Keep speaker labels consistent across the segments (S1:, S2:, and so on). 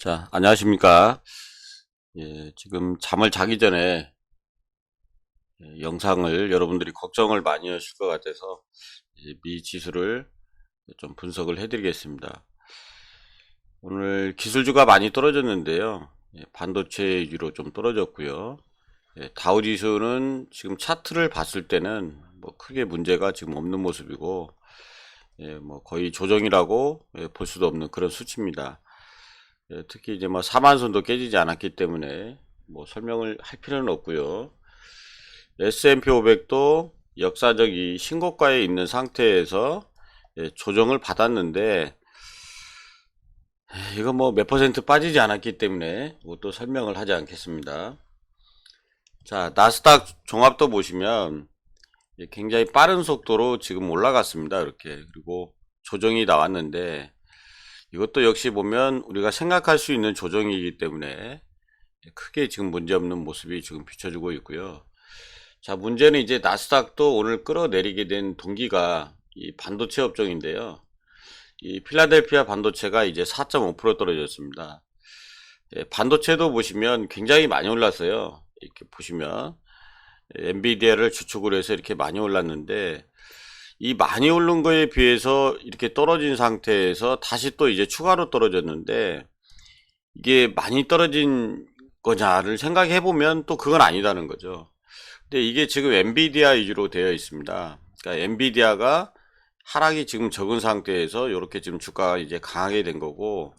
S1: 자, 안녕하십니까. 예, 지금 잠을 자기 전에 예, 영상을 여러분들이 걱정을 많이 하실 것 같아서 이미 지수를 좀 분석을 해드리겠습니다. 오늘 기술주가 많이 떨어졌는데요. 예, 반도체 위로 좀 떨어졌고요. 예, 다우 지수는 지금 차트를 봤을 때는 뭐 크게 문제가 지금 없는 모습이고, 예, 뭐 거의 조정이라고 예, 볼 수도 없는 그런 수치입니다. 예, 특히 이제 뭐 사만선도 깨지지 않았기 때문에 뭐 설명을 할 필요는 없고요. S&P 500도 역사적 이 신고가에 있는 상태에서 예, 조정을 받았는데 예, 이거 뭐 몇 퍼센트 빠지지 않았기 때문에 이것도 설명을 하지 않겠습니다. 자, 나스닥 종합도 보시면 예, 굉장히 빠른 속도로 지금 올라갔습니다. 이렇게 그리고 조정이 나왔는데 이것도 역시 보면 우리가 생각할 수 있는 조정이기 때문에 크게 지금 문제없는 모습이 지금 비춰지고 있고요. 자, 문제는 이제 나스닥도 오늘 끌어내리게 된 동기가 이 반도체 업종인데요. 이 필라델피아 반도체가 이제 4.5% 떨어졌습니다. 예, 반도체도 보시면 굉장히 많이 올랐어요. 이렇게 보시면 엔비디아를 주축으로 해서 이렇게 많이 올랐는데 이 많이 오른 거에 비해서 이렇게 떨어진 상태에서 다시 또 이제 추가로 떨어졌는데 이게 많이 떨어진 거냐를 생각해 보면 또 그건 아니다는 거죠. 근데 이게 지금 엔비디아 위주로 되어 있습니다. 그러니까 엔비디아가 하락이 지금 적은 상태에서 이렇게 지금 주가가 이제 강하게 된 거고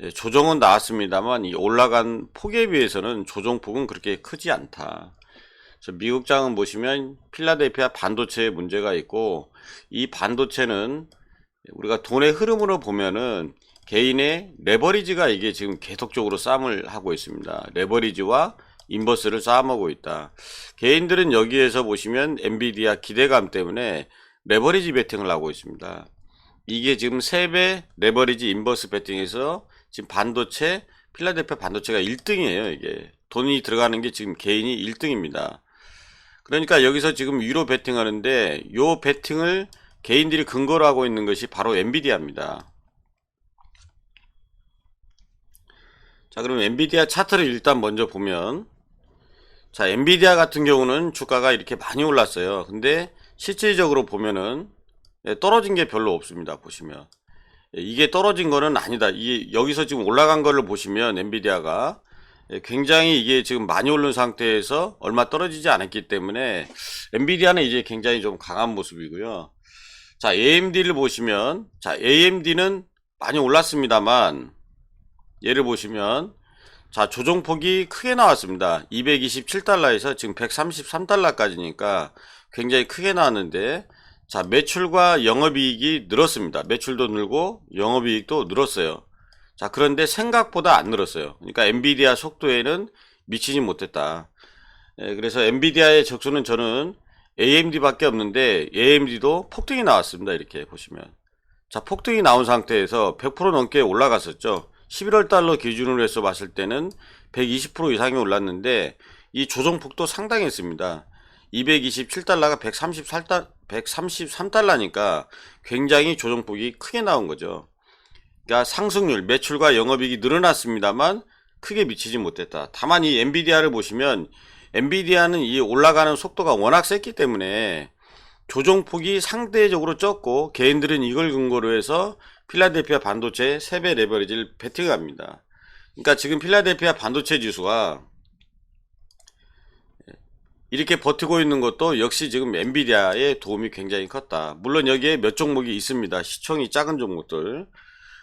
S1: 예, 조정은 나왔습니다만 이 올라간 폭에 비해서는 조정폭은 그렇게 크지 않다. 그래서 미국 장은 보시면 필라델피아 반도체에 문제가 있고 이 반도체는 우리가 돈의 흐름으로 보면은 개인의 레버리지가 이게 지금 계속적으로 싸움을 하고 있습니다. 레버리지와 인버스를 싸움하고 있다. 개인들은 여기에서 보시면 엔비디아 기대감 때문에 레버리지 베팅을 하고 있습니다. 이게 지금 3배 레버리지 인버스 베팅에서 지금 반도체 필라델피아 반도체가 1등이에요. 이게 돈이 들어가는 게 지금 개인이 1등입니다. 그러니까 여기서 지금 위로 베팅하는데 요 베팅을 개인들이 근거로 하고 있는 것이 바로 엔비디아입니다. 자, 그럼 엔비디아 차트를 일단 먼저 보면 자, 엔비디아 같은 경우는 주가가 이렇게 많이 올랐어요. 근데 실질적으로 보면은 예, 떨어진 게 별로 없습니다. 보시면 예, 이게 떨어진 거는 아니다. 이 여기서 지금 올라간 거를 보시면 엔비디아가 예, 굉장히 이게 지금 많이 오른 상태에서 얼마 떨어지지 않았기 때문에 엔비디아는 이제 굉장히 좀 강한 모습이고요. 자, AMD를 보시면 자, AMD는 많이 올랐습니다만 얘를 보시면 자, 조정폭이 크게 나왔습니다. 227달러에서 지금 133달러까지니까 굉장히 크게 나왔는데 자, 매출과 영업이익이 늘었습니다. 매출도 늘고 영업이익도 늘었어요. 자, 그런데 생각보다 안 늘었어요. 그러니까 엔비디아 속도에는 미치지 못했다. 예, 그래서 엔비디아의 적수는 저는 AMD밖에 없는데 AMD도 폭등이 나왔습니다. 이렇게 보시면. 자, 폭등이 나온 상태에서 100% 넘게 올라갔었죠. 11월 달러 기준으로 해서 봤을 때는 120% 이상이 올랐는데 이 조정폭도 상당했습니다. 227달러가 133달러, 133달러니까 굉장히 조정폭이 크게 나온 거죠. 그러니까 상승률, 매출과 영업이익이 늘어났습니다만 크게 미치지 못했다. 다만 이 엔비디아를 보시면 엔비디아는 이 올라가는 속도가 워낙 셌기 때문에 조정폭이 상대적으로 적고 개인들은 이걸 근거로 해서 필라델피아 반도체 3배 레버리지를 베팅합니다. 그러니까 지금 필라델피아 반도체 지수가 이렇게 버티고 있는 것도 역시 지금 엔비디아의 도움이 굉장히 컸다. 물론 여기에 몇 종목이 있습니다. 시총이 작은 종목들.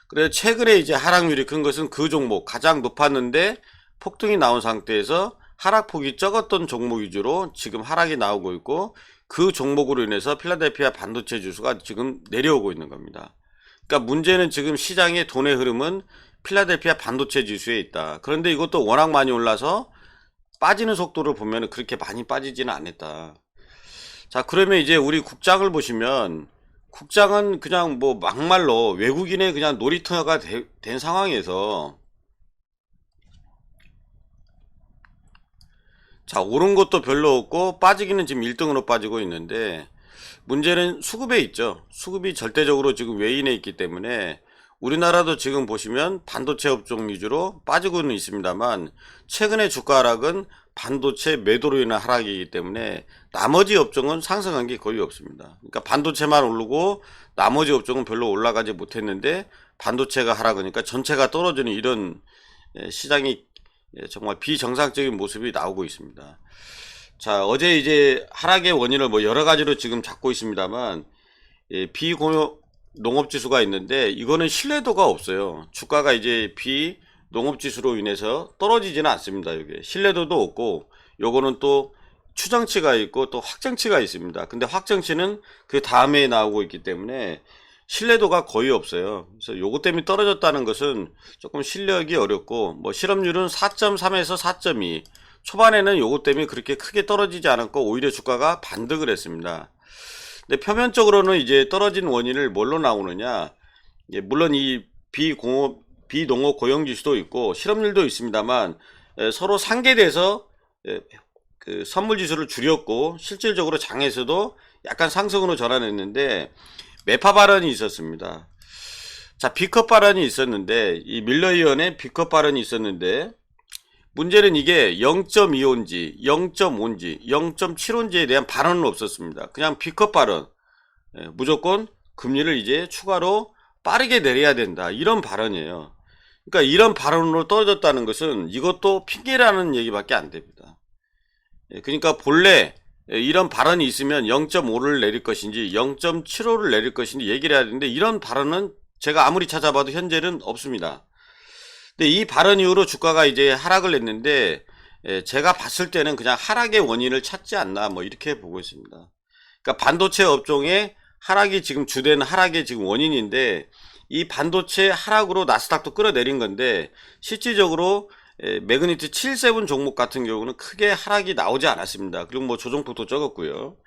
S1: 그래서 최근에 이제 하락률이 큰 것은 그 종목 가장 높았는데 폭등이 나온 상태에서 하락폭이 적었던 종목 위주로 지금 하락이 나오고 있고 그 종목으로 인해서 필라델피아 반도체 지수가 지금 내려오고 있는 겁니다. 그러니까 문제는 지금 시장의 돈의 흐름은 필라델피아 반도체 지수에 있다. 그런데 이것도 워낙 많이 올라서 빠지는 속도를 보면 그렇게 많이 빠지지는 않았다. 자, 그러면 이제 우리 국장을 보시면 국장은 그냥 뭐 막말로 외국인의 그냥 놀이터가 되- 된 상황에서 자, 오른 것도 별로 없고 빠지기는 지금 1등으로 빠지고 있는데 문제는 수급에 있죠. 수급이 절대적으로 지금 외인에 있기 때문에 우리나라도 지금 보시면 반도체 업종 위주로 빠지고는 있습니다만 최근의 주가 하락은 반도체 매도로 인한 하락이기 때문에 나머지 업종은 상승한 게 거의 없습니다. 그러니까 반도체만 오르고 나머지 업종은 별로 올라가지 못했는데 반도체가 하락하니까 전체가 떨어지는 이런 예, 시장이 예, 정말 비정상적인 모습이 나오고 있습니다. 자, 어제 이제 하락의 원인을 뭐 여러 가지로 지금 잡고 있습니다만 예, 비공유 농업 지수가 있는데 이거는 신뢰도가 없어요. 주가가 이제 비 농업 지수로 인해서 떨어지지는 않습니다. 이게 신뢰도도 없고 요거는 또 추정치가 있고 또 확정치가 있습니다. 근데 확정치는 그 다음에 나오고 있기 때문에 신뢰도가 거의 없어요. 그래서 요거 때문에 떨어졌다는 것은 조금 실력이 어렵고 뭐 실업률은 4.3에서 4.2 초반에는 요거 때문에 그렇게 크게 떨어지지 않았고 오히려 주가가 반등을 했습니다. 근데 표면적으로는 이제 떨어진 원인을 뭘로 나오느냐? 예, 물론 이 비공업, 비농업 고용지수도 있고 실업률도 있습니다만 에, 서로 상계돼서 에, 그 선물 지수를 줄였고 실질적으로 장에서도 약간 상승으로 전환했는데 매파 발언이 있었습니다. 자, B컵 발언이 있었는데 이 밀러 의원의 B컵 발언이 있었는데 문제는 이게 0.25인지 0.5인지 0.75인지에 대한 발언은 없었습니다. 그냥 B컵 발언. 예, 무조건 금리를 이제 추가로 빠르게 내려야 된다. 이런 발언이에요. 그러니까 이런 발언으로 떨어졌다는 것은 이것도 핑계라는 얘기밖에 안 됩니다. 예, 그러니까 본래 예, 이런 발언이 있으면 0.5를 내릴 것인지 0.75를 내릴 것인지 얘기를 해야 되는데 이런 발언은 제가 아무리 찾아봐도 현재는 없습니다. 근데 이 발언 이후로 주가가 이제 하락을 했는데 예, 제가 봤을 때는 그냥 하락의 원인을 찾지 않나 뭐 이렇게 보고 있습니다. 그러니까 반도체 업종의 하락이 지금 주된 하락의 지금 원인인데 이 반도체 하락으로 나스닥도 끌어내린 건데 실질적으로 에, 매그니트 77 종목 같은 경우는 크게 하락이 나오지 않았습니다. 그리고 뭐 조정폭도 적었고요.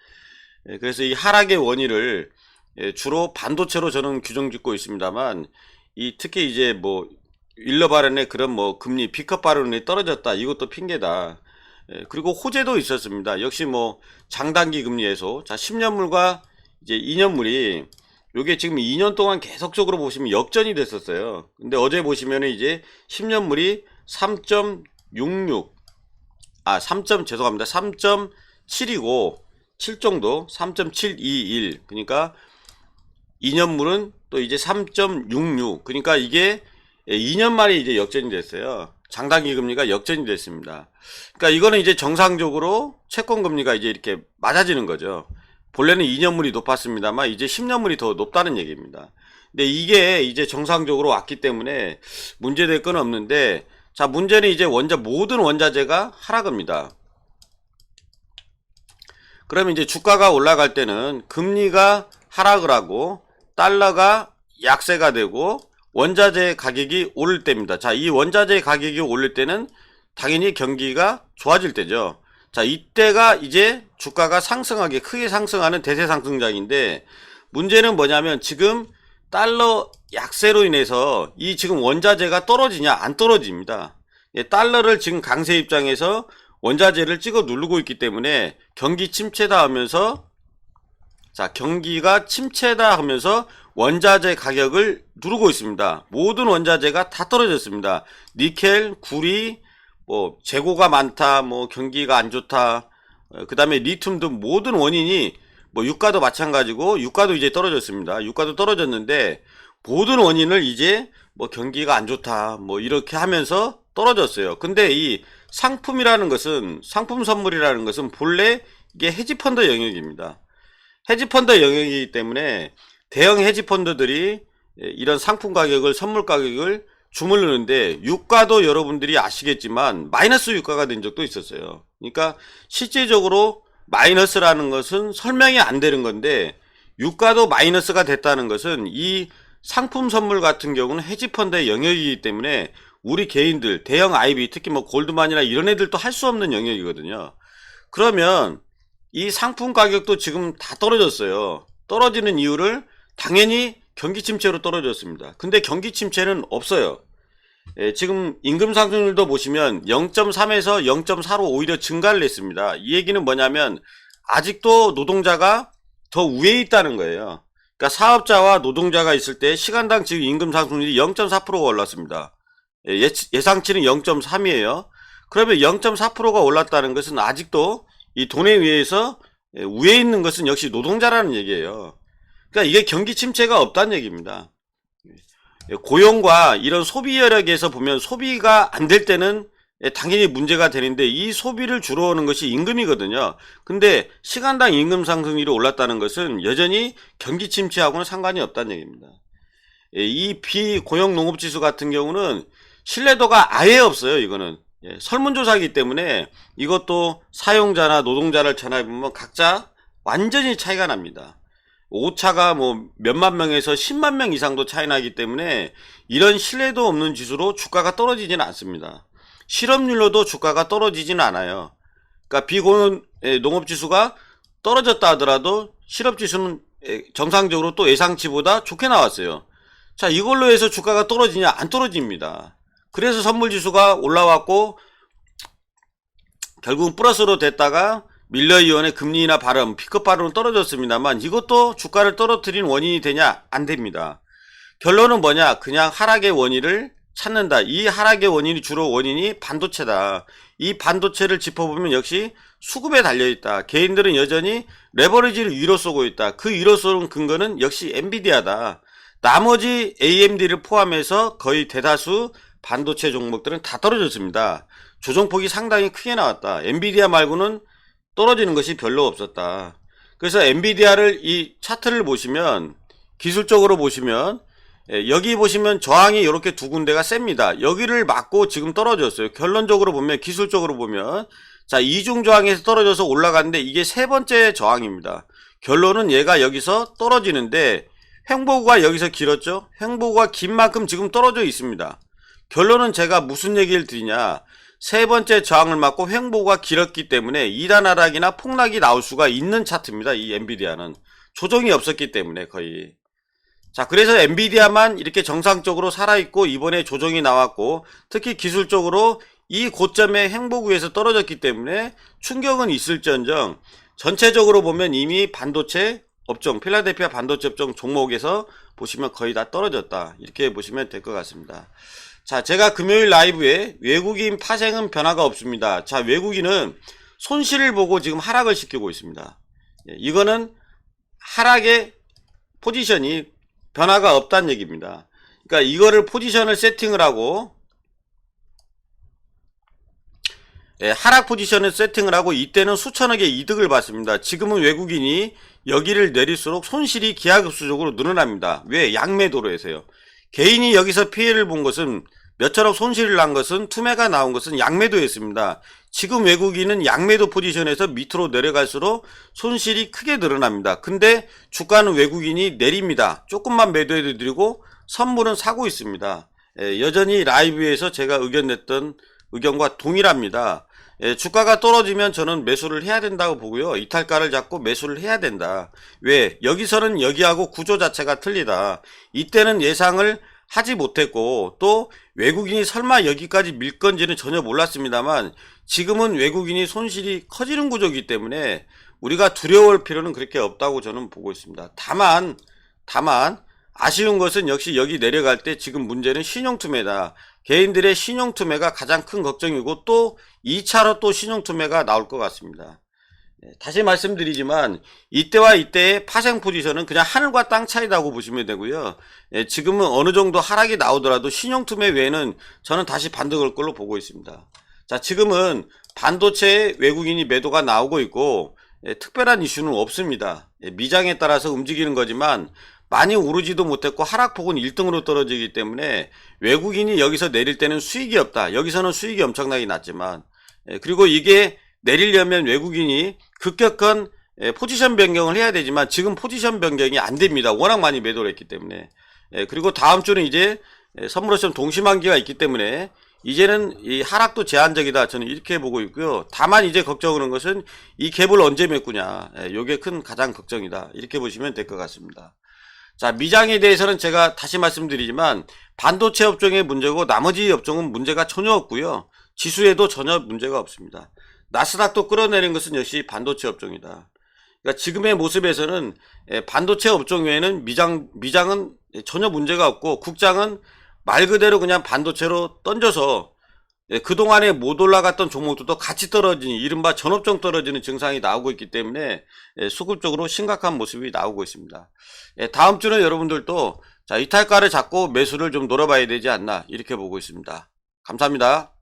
S1: 에, 그래서 이 하락의 원인을 에, 주로 반도체로 저는 규정 짓고 있습니다만 이 특히 이제 뭐 윌러 발언의 그런 뭐 금리 피컷 발언이 떨어졌다 이것도 핑계다. 에, 그리고 호재도 있었습니다. 역시 뭐 장단기 금리에서 자 10년물과 이제 2년물이 요게 지금 2년 동안 계속적으로 보시면 역전이 됐었어요. 근데 어제 보시면은 이제 10년물이 3.66, 아, 3. 죄송합니다. 3.7이고, 7 정도, 3.721. 그러니까 2년물은 또 이제 3.66. 그러니까 이게 2년 만에 이제 역전이 됐어요. 장단기 금리가 역전이 됐습니다. 그러니까 이거는 이제 정상적으로 채권 금리가 이제 이렇게 맞아지는 거죠. 본래는 2년물이 높았습니다만 이제 10년물이 더 높다는 얘기입니다. 근데 이게 이제 정상적으로 왔기 때문에 문제될 건 없는데 자 문제는 이제 원자 모든 원자재가 하락합니다. 그러면 이제 주가가 올라갈 때는 금리가 하락을 하고 달러가 약세가 되고 원자재 가격이 오를 때입니다. 자, 이 원자재 가격이 오를 때는 당연히 경기가 좋아질 때죠. 자, 이때가 이제 주가가 상승하게 크게 상승하는 대세 상승장인데 문제는 뭐냐면 지금 달러 약세로 인해서 이 지금 원자재가 떨어지냐 안 떨어집니다. 예, 달러를 지금 강세 입장에서 원자재를 찍어 누르고 있기 때문에 경기 침체다 하면서 자, 경기가 침체다 하면서 원자재 가격을 누르고 있습니다. 모든 원자재가 다 떨어졌습니다. 니켈, 구리, 뭐 재고가 많다, 뭐 경기가 안 좋다, 그 다음에 리튬 등 모든 원인이 뭐 유가도 마찬가지고 유가도 이제 떨어졌습니다. 유가도 떨어졌는데 모든 원인을 이제 뭐 경기가 안 좋다, 뭐 이렇게 하면서 떨어졌어요. 근데 이 상품이라는 것은 상품 선물이라는 것은 본래 이게 헤지펀드 영역입니다. 헤지펀드 영역이기 때문에 대형 헤지펀드들이 이런 상품 가격을 선물 가격을 주물르는데 유가도 여러분들이 아시겠지만 마이너스 유가가 된 적도 있었어요. 그러니까 실제적으로 마이너스라는 것은 설명이 안 되는 건데 유가도 마이너스가 됐다는 것은 이 상품 선물 같은 경우는 헤지펀드의 영역이기 때문에 우리 개인들 대형 IB 특히 뭐 골드만이나 이런 애들도 할 수 없는 영역이거든요. 그러면 이 상품 가격도 지금 다 떨어졌어요. 떨어지는 이유를 당연히 경기 침체로 떨어졌습니다. 근데 경기 침체는 없어요. 예, 지금 임금 상승률도 보시면 0.3에서 0.4로 오히려 증가를 했습니다. 이 얘기는 뭐냐면 아직도 노동자가 더 위에 있다는 거예요. 그러니까 사업자와 노동자가 있을 때 시간당 지금 임금 상승률이 0.4%가 올랐습니다. 예, 예- 예상치는 0.3이에요. 그러면 0.4%가 올랐다는 것은 아직도 이 돈에 의해서 예, 위에 있는 것은 역시 노동자라는 얘기예요. 그러니까 이게 경기 침체가 없다는 얘기입니다. 예, 고용과 이런 소비 여력에서 보면 소비가 안 될 때는 예, 당연히 문제가 되는데 이 소비를 주로 하는 것이 임금이거든요. 근데 시간당 임금 상승률이 올랐다는 것은 여전히 경기 침체하고는 상관이 없다는 얘기입니다. 예, 이 비고용 농업 지수 같은 경우는 신뢰도가 아예 없어요. 이거는 예, 설문조사이기 때문에 이것도 사용자나 노동자를 전화해 보면 각자 완전히 차이가 납니다. 오차가 뭐 몇만 명에서 10만 명 이상도 차이 나기 때문에 이런 신뢰도 없는 지수로 주가가 떨어지지는 않습니다. 실업률로도 주가가 떨어지지는 않아요. 그러니까 비고용 예, 농업 지수가 떨어졌다 하더라도 실업 지수는 예, 정상적으로 또 예상치보다 좋게 나왔어요. 자, 이걸로 해서 주가가 떨어지냐? 안 떨어집니다. 그래서 선물 지수가 올라왔고 결국은 플러스로 됐다가 밀러 이원의 금리나 발음, 피크 발음은 떨어졌습니다만 이것도 주가를 떨어뜨린 원인이 되냐? 안 됩니다. 결론은 뭐냐? 그냥 하락의 원인을 찾는다. 이 하락의 원인이 주로 원인이 반도체다. 이 반도체를 짚어보면 역시 수급에 달려있다. 개인들은 여전히 레버리지를 위로 쏘고 있다. 그 위로 쏘는 근거는 역시 엔비디아다. 나머지 AMD를 포함해서 거의 대다수 반도체 종목들은 다 떨어졌습니다. 조정폭이 상당히 크게 나왔다. 엔비디아 말고는 떨어지는 것이 별로 없었다. 그래서 엔비디아를 이 차트를 보시면 기술적으로 보시면 예, 여기 보시면 저항이 이렇게 두 군데가 셉니다. 여기를 맞고 지금 떨어졌어요. 결론적으로 보면 기술적으로 보면 자 이중 저항에서 떨어져서 올라갔는데 이게 세 번째 저항입니다. 결론은 얘가 여기서 떨어지는데 횡보구가 여기서 길었죠. 횡보구가 긴 만큼 지금 떨어져 있습니다. 결론은 제가 무슨 얘기를 드리냐 세 번째 저항을 맞고 횡보가 길었기 때문에 2단 하락이나 폭락이 나올 수가 있는 차트입니다. 이 엔비디아는 조정이 없었기 때문에 거의 자 그래서 엔비디아만 이렇게 정상적으로 살아있고 이번에 조정이 나왔고 특히 기술적으로 이 고점의 행보구에서 떨어졌기 때문에 충격은 있을지언정 전체적으로 보면 이미 반도체 업종 필라델피아 반도체 업종 종목에서 보시면 거의 다 떨어졌다 이렇게 보시면 될 것 같습니다. 자, 제가 금요일 라이브에 외국인 파생은 변화가 없습니다. 자, 외국인은 손실을 보고 지금 하락을 시키고 있습니다. 예, 이거는 하락의 포지션이 변화가 없다는 얘기입니다. 그러니까 이거를 포지션을 세팅을 하고 예, 하락 포지션을 세팅을 하고 이때는 수천억의 이득을 받습니다. 지금은 외국인이 여기를 내릴수록 손실이 기하급수적으로 늘어납니다. 왜? 양매도로 해서요. 개인이 여기서 피해를 본 것은 몇천억 손실을 난 것은 투매가 나온 것은 양매도였습니다. 지금 외국인은 양매도 포지션에서 밑으로 내려갈수록 손실이 크게 늘어납니다. 근데 주가는 외국인이 내립니다. 조금만 매도해 드리고 선물은 사고 있습니다. 예, 여전히 라이브에서 제가 의견 냈던 의견과 동일합니다. 예, 주가가 떨어지면 저는 매수를 해야 된다고 보고요. 이탈가를 잡고 매수를 해야 된다. 왜? 여기서는 여기하고 구조 자체가 틀리다. 이때는 예상을 하지 못했고 또 외국인이 설마 여기까지 밀 건지는 전혀 몰랐습니다만 지금은 외국인이 손실이 커지는 구조이기 때문에 우리가 두려워할 필요는 그렇게 없다고 저는 보고 있습니다. 다만 다만 아쉬운 것은 역시 여기 내려갈 때 지금 문제는 신용투매다. 개인들의 신용투매가 가장 큰 걱정이고 또 2차로 또 신용투매가 나올 것 같습니다. 네, 다시 말씀드리지만 이때와 이때의 파생 포지션은 그냥 하늘과 땅 차이라고 보시면 되고요. 예, 지금은 어느 정도 하락이 나오더라도 신용투매 외에는 저는 다시 반등할 걸로 보고 있습니다. 자, 지금은 반도체 외국인이 매도가 나오고 있고 예, 특별한 이슈는 없습니다. 예, 미장에 따라서 움직이는 거지만 많이 오르지도 못했고 하락폭은 1등으로 떨어지기 때문에 외국인이 여기서 내릴 때는 수익이 없다. 여기서는 수익이 엄청나게 났지만 예, 그리고 이게 내리려면 외국인이 급격한 예, 포지션 변경을 해야 되지만 지금 포지션 변경이 안 됩니다. 워낙 많이 매도를 했기 때문에. 예, 그리고 다음 주는 이제 예, 선물옵션 동시만기가 있기 때문에 이제는 이 하락도 제한적이다. 저는 이렇게 보고 있고요. 다만 이제 걱정하는 것은 이 갭을 언제 메꾸냐. 예, 요게 큰 가장 걱정이다. 이렇게 보시면 될 것 같습니다. 자, 미장에 대해서는 제가 다시 말씀드리지만 반도체 업종의 문제고 나머지 업종은 문제가 전혀 없고요. 지수에도 전혀 문제가 없습니다. 나스닥도 끌어내린 것은 역시 반도체 업종이다. 그러니까 지금의 모습에서는 예, 반도체 업종 외에는 미장 미장은 전혀 문제가 없고 국장은 말 그대로 그냥 반도체로 던져서 예, 그동안에 못 올라갔던 종목들도 같이 떨어지는 이른바 전업종 떨어지는 증상이 나오고 있기 때문에 예, 수급적으로 심각한 모습이 나오고 있습니다. 예, 다음 주는 여러분들도 자, 이탈가를 잡고 매수를 좀 노려봐야 되지 않나 이렇게 보고 있습니다. 감사합니다.